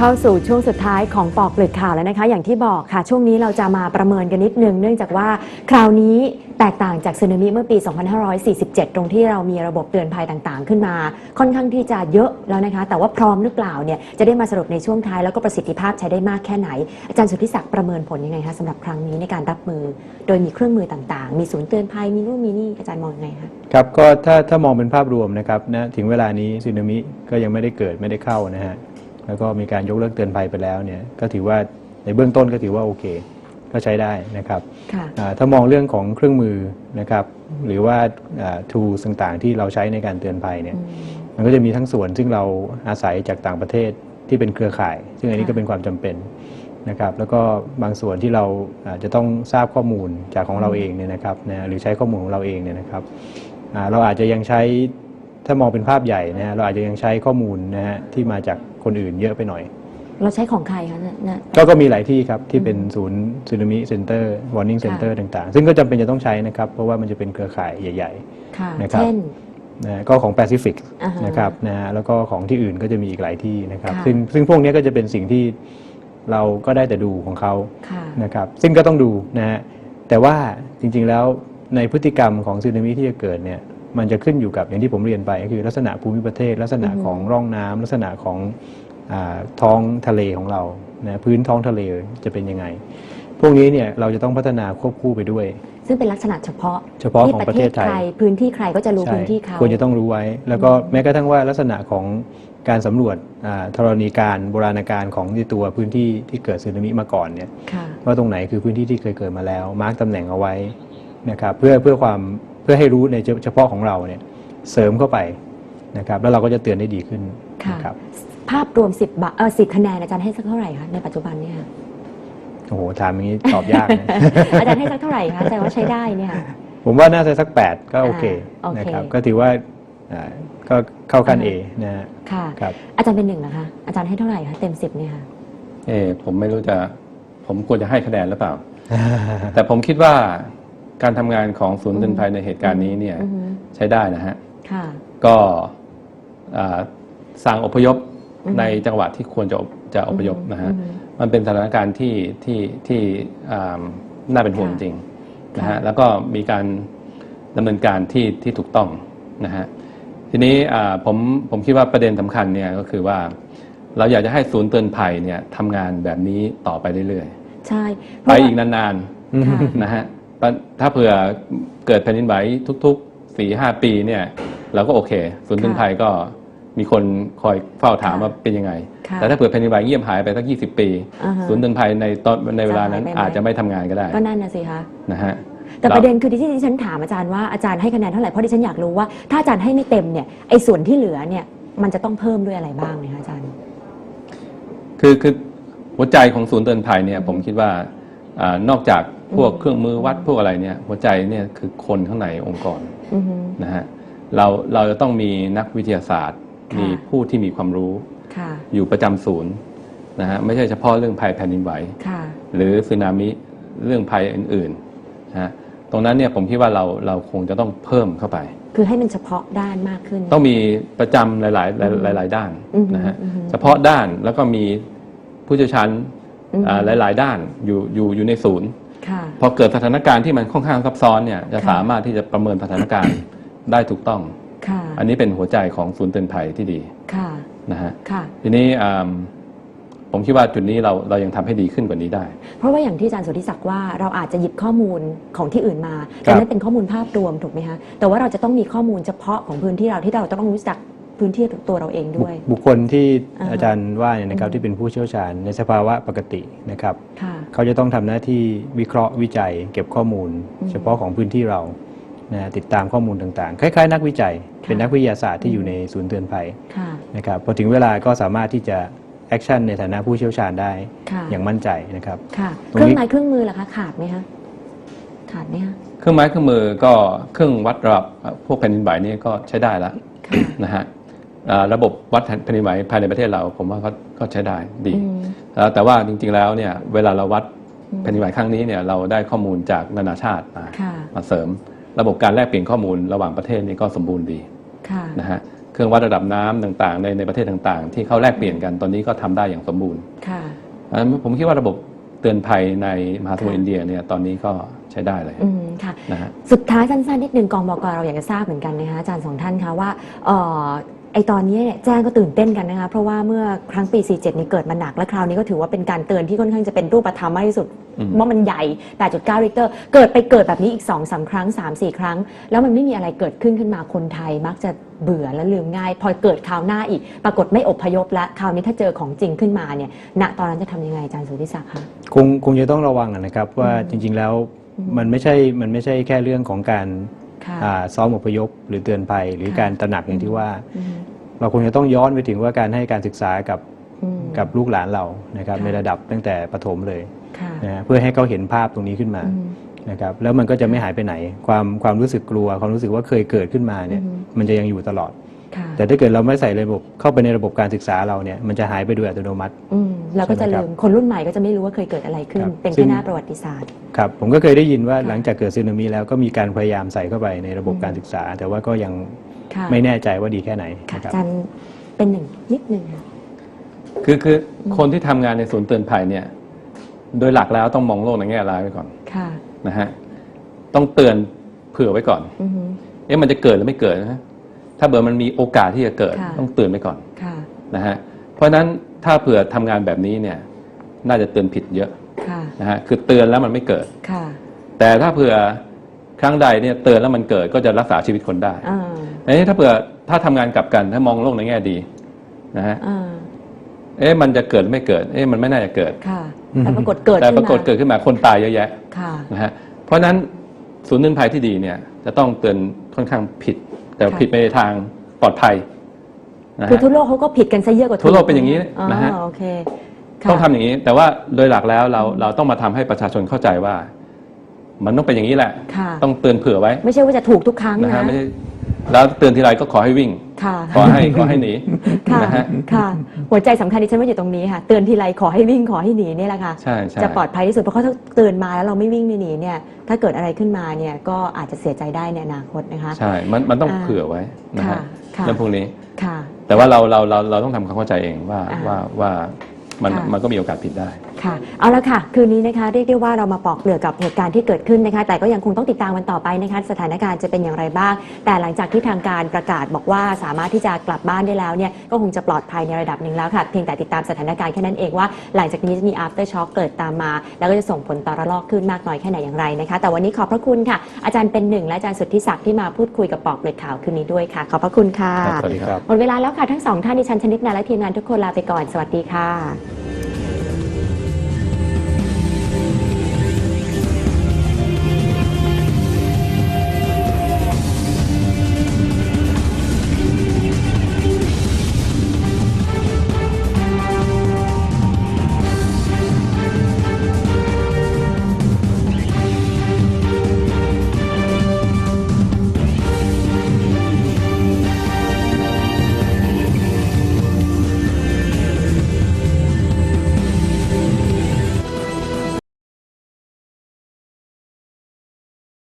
เข้าสู่ช่วงสุดท้ายของปอกเปลือกข่าวแล้วนะคะ อย่างที่บอกค่ะ ช่วงนี้เราจะมาประเมินกันนิดนึง เนื่องจากว่าคราวนี้แตกต่างจากสึนามิเมื่อปี 2547 ตรงที่เรามีระบบเตือนภัยต่างๆ ขึ้นมา ค่อนข้างที่จะเยอะแล้วนะคะ แต่ว่าพร้อมหรือเปล่าเนี่ยจะได้มาสรุปในช่วงท้ายแล้วก็ประสิทธิภาพใช้ได้มากแค่ไหน อาจารย์สุทธิศักดิ์ประเมินผลยังไงคะสำหรับครั้งนี้ในการรับมือ โดยมีเครื่องมือต่างๆ มีศูนย์เตือนภัยมีนู่นมีนี่อาจารย์มองยังไงคะครับก็ถ้าถ้ามองเป็นภาพรวมนะครับนะถึงเวลานี้สึนามิก็ยังไม่ได้เกิดไม่ได้เข้านะฮะ แล้วก็มีการยกเลิกเตือนภัยไปแล้วเนี่ยก็ถือว่าในเบื้องต้นก็ถือว่าโอเค ก็ใช้ได้นะครับค่ะอ่าถ้ามองเรื่องของเครื่องมือนะครับหรือว่าทูต่างๆที่เราใช้ในการเตือนภัยเนี่ยอืมมันก็จะมีทั้งส่วนซึ่งเราอาศัยจากต่างประเทศที่เป็นเครือข่าย ซึ่งอันนี้ค่ะก็เป็นความจำเป็นนะครับแล้วก็บางส่วนที่เราอาจจะต้องทราบข้อมูลจากของเราเองเนี่ยนะครับนะหรือใช้ข้อมูลของเราเองเนี่ยนะครับอ่าเราอาจจะยังใช้ถ้ามองเป็นภาพใหญ่นะฮะเราอาจจะยังใช้ข้อมูลนะฮะที่มาจาก คนอื่นเยอะไปหน่อย เราใช้ของใครคะเนี่ยเนี่ยก็ก็มีหลายที่ครับ ที่เป็นศูนย์สึนามิเซ็นเตอร์วอร์นิ่งเซ็นเตอร์ต่างๆ ซึ่งก็จำเป็นจะต้องใช้นะครับ เพราะว่ามันจะเป็นเครือข่ายใหญ่ ค่ะ นะครับ เช่น ๆนะก็ของแปซิฟิกอ่าฮะนะครับนะฮะแล้วก็ของที่อื่นก็จะมีอีกหลายที่นะครับ ค่ะ ซึ่งซึ่งพวกนี้ก็จะเป็นสิ่งที่เราก็ได้แต่ดูของเขา ค่ะ นะครับซึ่งก็ต้องดูนะฮะแต่ว่าจริงๆแล้วในพฤติกรรมของสึนามิที่จะเกิดเนี่ย มันจะขึ้นอยู่กับอย่างที่ผมเรียนไปก็คือลักษณะภูมิประเทศ ลักษณะอือฮึของร่องน้ำลักษณะของอาท้องทะเลของเรานะพื้นท้องทะเลจะเป็นยังไง พวกนี้เนี่ยเราจะต้องพัฒนาควบคู่ไปด้วย ซึ่งเป็นลักษณะเฉพาะเฉพาะที่ของประประเทเทศศไทใครยพื้นที่ใครก็จะรู้ใช่พื้นที่เขาควรจะต้องรู้ไว้ แล้วก็แม้กระทั่งว่าลักษณะของการสำรวจอ่าธรณีการโบราณการของที่ตัวพื้นที่ที่เกิดสึนามิมาก่อนเนี่ยค่ะว่าตรงไหนคือพื้นที่ที่เคยเกิดมาแล้ว มาร์กตำแหน่งเอาไว้นะครับเพื่อเพื่อความเพื่อให้รู้ในเฉเฉพาะของเราเนี่ยเสริมเข้าไปนะครับแล้วเราก็จะเตือนได้ดีขึ้นค่ะนะครับภาพรวม 10บาทเออสิคะแนนอาจารย์ให้สักเท่าไหร่คะในปัจจุบันเนี่ยค่ะโอ้โหถามอย่างนี้ตอบยากนะอาจารย์ให้สักเท่าไหร่คะอาจารย์ว่าใช้ได้เนี่ยค่ะผมว่าน่าจะสัก 8 ก็โอเคอ่าโอเคนะครับก็ถือว่าอ่าก็เข้าขั้น A นะฮะค่ะครับอาจารย์เป็นหนึ่งนะคะอาจารย์ให้เท่าไหร่คะเต็มสิบเนี่ยค่ะเออผมไม่รู้จะผมควรจะให้คะแนนหรือเปล่า แต่ผมคิดว่า การทำงานของศูนย์เตือนภัยในเหตุการณ์นี้เนี่ยอือฮึใช้ได้นะฮะ ค่ะ ก็อ่าสั่งอพยพอือฮึ ในจังหวะที่ควรจะจะอพยพนะฮะ อือฮึ มันเป็นสถานการณ์ที่ที่ที่อ่าน่าเป็นห่วงค่ะจริงนะค่ะ ฮะแล้วก็มีการดำเนินการที่ที่ถูกต้องนะฮะทีนี้อ่าผมผมคิดว่าประเด็นสำคัญเนี่ยก็คือว่าเราอยากจะให้ศูนย์เตือนภัยเนี่ยทำงานแบบนี้ต่อไปเรื่อยใช่เพๆไปราะว่าอีกนานค่ะๆนะฮะ ถ้าเผื่อเกิดแผ่นดินไหวทุกๆสี่ห้าปีเนี่ยเราก็โอเคศูนย์เตือนภัยก็มีคนคอยเฝ้าถามค่ะว่าเป็นยังไงค่ะแต่ถ้าเผื่อแผ่นดินไหวเงียบหายไปสักยี่สิบปีอ่าฮะศูนย์เตือนภัยในตอนในเวลานั้นจะหายไปไหมอาจจะไม่ทำงานก็ได้ ก็นั่นนะสิคะนะฮะแต่เราประเด็นคือที่ที่ฉันถามอาจารย์ว่าอาจารย์ให้คะแนนเท่าไหร่เพราะที่ฉันอยากรู้ว่าถ้าอาจารย์ให้ไม่เต็มเนี่ยไอ้ส่วนที่เหลือเนี่ยมันจะต้องเพิ่มด้วยอะไรบ้างเนี่ยคะอาจารย์ คือคือหัวใจของศูนย์เตือนภัยเนี่ยผมคิดว่า อานอกจากพวกอืมเครื่องมือวัดพวกอะไรเนี่ยหัวใจเนี่ยคือคนข้างในองค์กรอือฮึนะฮะเราเราจะต้องมีนักวิทยาศาสตร์ค่ะมีผู้ที่มีความรู้ค่ะอยู่ประจำศูนย์นะฮะไม่ใช่เฉพาะเรื่องภัยแผ่นดินไหวค่ะหรือสึนามิเรื่องภัยอื่นๆนะฮะตรงนั้นเนี่ยผมคิดว่าเราเราคงจะต้องเพิ่มเข้าไป คือให้มันเฉพาะด้านมากขึ้น ต้องมีประจำหลายอืมๆหลาย ๆ ด้านอือฮึนะฮะอือฮึเฉพาะด้านแล้วก็มีผู้เชี่ยวชาญอือฮึอ่า หลาย ๆ ด้านอยู่อยู่อยู่ในศูนย์ค่ะพอเกิดสถานการณ์ที่มันค่อนข้างซับซ้อนเนี่ยจะค่ะสามารถที่จะประเมินสถานการณ์ได้ถูกต้องค่ะอันนี้เป็นหัวใจของศูนย์เตือนภัยที่ดีค่ะนะฮะค่ะทีนี้อ่าผมคิดว่าจุดนี้เราเรายังทำให้ดีขึ้นกว่านี้ได้ เพราะว่าอย่างที่อาจารย์สุทธิศักดิ์ว่าเราอาจจะหยิบข้อมูลของที่อื่นมาแต่ครับนั่นเป็นข้อมูลภาพรวมถูกไหมคะแต่ว่าเราจะต้องมีข้อมูลเฉพาะของพื้นที่เราที่เราต้องรู้จัก พื้นที่ตัวเราเองด้วย บุคคลที่อ่าฮะอาจารย์ว่าเนี่ยนะครับอืมที่เป็นผู้เชี่ยวชาญในสภาวะปกตินะครับค่ะเขาจะต้องทำหน้าที่วิเคราะห์วิจัย เก็บข้อมูลอืมเฉพาะของพื้นที่เรานะฮะติดตามข้อมูลต่างๆ คล้าย ๆ นักวิจัยค่ะเป็นนักวิทยาศาสตร์ที่อยู่ในศูนย์เตือนภัยค่ะนะครับพอถึงเวลาก็สามารถที่จะแอคชั่นในฐานะผู้เชี่ยวชาญได้ค่ะอย่างมั่นใจนะครับค่ะตเครงนี้รื่องไม้เครื่องมือล่ะคะขาดไหมคะขาดไหมคะเครื่องไม้เครื่องมือก็เครื่องวัดระดับพวกแผ่นดินไหวนี่ก็ใช้ได้แล้วค่ะนะฮะอ่า ระบบวัดแผ่นดินไหวภายในประเทศเรา ผมว่าก็ก็ใช้ได้ดีอืมอ่าแต่ว่าจริงๆแล้วเนี่ยเวลาเราวัดอืมแผ่นดินไหวครั้งนี้เนี่ยเราได้ข้อมูลจากนานาชาติมาค่ะมาเสริม ระบบการแลกเปลี่ยนข้อมูลระหว่างประเทศนี่ก็สมบูรณ์ดีค่ะนะฮะเครื่องวัดระดับน้ำต่างๆ ในในประเทศต่างๆ ที่เขาแลกเปลี่ยนกันตอนนี้ก็ทำได้อย่างสมบูรณ์ค่ะอันนั้นผมคิดว่าระบบเตือนภัยในมหาสมุทรค่ะอินเดียเนี่ยตอนนี้ก็ใช้ได้เลยอืมค่ะนะฮะสุดท้ายสั้นๆนิดนึงกองบกเราอยากจะทราบเหมือนกันนะคะอาจารย์สองท่านคะว่าเอ่อ ไอตอนนี้เนี่ยแจ้งก็ตื่นเต้นกันนะคะเพราะว่าเมื่อครั้งปี 47 นี่เกิดมาหนัก และคราวนี้ก็ถือว่าเป็นการเตือนที่ค่อนข้างจะเป็นรูปธรรมมากที่สุดอืมว่ามันใหญ่ 8.9ริกเตอร์ เกิดไปเกิดแบบนี้อีก2อสาครั้ง 3 4 ครั้ง แล้วมันไม่มีอะไรเกิดขึ้นขึ้นมาคนไทยมักจะเบื่อและลืมง่าย พอเกิดคราวหน้าอีก ปรากฏไม่อพยพและคราวนี้ถ้าเจอของจริงขึ้นมาเนี่ยณตอนนั้นจะทำยังไงอาจารย์สุทธิศักดิ์คะคงคงจะต้องระวังนะครับว่าอืมจริง ๆแล้วอืมมันไม่ใช่มันไม่ใช่แค่เรื่องของการค่ะอ่าซ้อมอพยพหรือเตือนภัยหรือค่ะการตระหนักอย่างที่ว่าอืม เราคงจะต้องย้อนไปถึงว่าการให้การศึกษากับอืมกับลูกหลานเรานะครับค่ะในระดับตั้งแต่ประถมเลยค่ะนะฮะเพื่อให้เขาเห็นภาพตรงนี้ขึ้นมาอืมนะครับแล้วมันก็จะไม่หายไปไหน ความความรู้สึกกลัว ความรู้สึกว่าเคยเกิดขึ้นมาเนี่ยอือฮึมันจะยังอยู่ตลอดค่ะแต่ถ้าเกิดเราไม่ใส่ระบบเข้าไปในระบบการศึกษาเราเนี่ยมันจะหายไปโดยอัตโนมัติอืมเราก็จะใช่ไหมครัลืบมคนรุ่นใหม่ก็จะไม่รู้ว่าเคยเกิดอะไรขึ้นครับเป็นซึ่แค่งหน้าประวัติศาสตร์ครับผมก็เคยได้ยินว่าค่ะหลังจากเกิดสึนามิแล้วก็มีการพยายามใส่เข้าไปในระบบอืมการศึกษา แต่ว่าก็ยัง ค่ะ ไม่แน่ใจว่าดีแค่ไหนค่ะนะครับอาจารย์เป็นหนึ่งนิดหนึ่งค่ะ คือคือคนที่ทำงานในศูนย์เตือนภัยเนี่ย โดยหลักแล้วต้องมองโลกในแง่ร้ายไว้ก่อนค่ะนะฮะต้องเตือนเผื่อไว้ก่อน อือฮึ เอ๊ะมันจะเกิดหรือไม่เกิดนะฮะถ้าเบอร์มันมีโอกาสที่จะเกิด ค่ะ ต้องเตือนไว้ก่อนค่ะ นะฮะเพราะฉะนั้นถ้าเผื่อทำงานแบบนี้เนี่ยน่าจะเตือนผิดเยอะค่ะ นะฮะคือเตือนแล้วมันไม่เกิด ค่ะ แต่ถ้าเผื่อ ครั้งใดเนี่ยเตือนแล้วมันเกิดก็จะรักษาชีวิตคนได้อ่าอันนี้ถ้าเผื่อถ้าทำงานกลับกันถ้ามองโลกในแง่ดีนะฮะอ่าเอ๊ะมันจะเกิดหรือไม่เกิดเอ๊ะมันไม่น่าจะเกิด ค่ะ แต่ปรากฏเกิดแต่ขึ้นปรากฏมาเกิดขึ้นมาคนตายเยอะแยะค่ะ นะฮะเพราะฉะนั้นศูนย์เตือนภัยที่ดีเนี่ยจะต้องเตือนค่อนข้างผิด แต่ค่ะ ผิดไปในทางปลอดภัยนะคือฮะ ทั่วโลกเขาก็ผิดกันซะเยอะกว่าทั่วโลกเป็นอย่างนี้นะฮะ อ๋อโอเคค่ะ ต้องทำอย่างนี้ แต่ว่าโดยหลักแล้วเราเราต้องมาทำให้ประชาชนเข้าใจว่า มันต้องเป็นอย่างนี้แหละ ค่ะ ต้องเตือนเผื่อไว้ไม่ใช่ว่าจะถูกทุกครั้งนะนะฮะไม่ใช่แล้วเตือนทีไรก็ขอให้วิ่ง ค่ะ ขอให้ขอให้หนีค่ะ นะฮะ ค่ะ หัวใจสำคัญที่ฉันว่าอยู่ตรงนี้ค่ะ เตือนทีไรขอให้วิ่งขอให้หนีเนี่ยแหละค่ะ ใช่ใช่ จะปลอดภัยที่สุดเพราะเขาถ้าเตือนมาแล้วเราไม่วิ่งไม่หนีเนี่ย ถ้าเกิดอะไรขึ้นมาเนี่ยก็อาจจะเสียใจได้ในอนาคตนะคะ ใช่ มันมันต้องอ่าเผื่อไว้นะค่ะฮะค่ะ เรื่องพวกนี้ ค่ะ แต่ว่าเราเราเราเราต้องทำความเข้าใจเองว่าอ่า ว่าว่า มันค่ะ มันก็มีโอกาสผิดได้ ค่ะ เอาละค่ะ คืนนี้นะคะ เรียกได้ว่าเรามาปอกเปลือกกับเหตุการณ์ที่เกิดขึ้นนะคะ แต่ก็ยังคงต้องติดตามกันต่อไปนะคะ สถานการณ์จะเป็นอย่างไรบ้าง แต่หลังจากที่ทางการประกาศบอกว่าสามารถที่จะกลับบ้านได้แล้วเนี่ย ก็คงจะปลอดภัยในระดับหนึ่งแล้วค่ะ เพียงแต่ติดตามสถานการณ์แค่นั้นเองว่า หลังจากนี้จะมี after shock เกิดตามมา แล้วก็จะส่งผลต่อระลอกขึ้นมากน้อยแค่ไหนอย่างไรนะคะ แต่วันนี้ขอบพระคุณค่ะ อาจารย์เป็นหนึ่งและอาจารย์สุทธิศักดิ์ที่มาพูดคุยกับปอกเปลือกข่าวคืนนี้ด้วยค่ะ ขอบพระคุณค่ะ ครับสวัสดีครับ หมดเวลาแล้วค่ะทั้งสองท่านดิฉันชนิดนาและทีมงานทุกคนลาไปก่อน สวัสดีค่ะ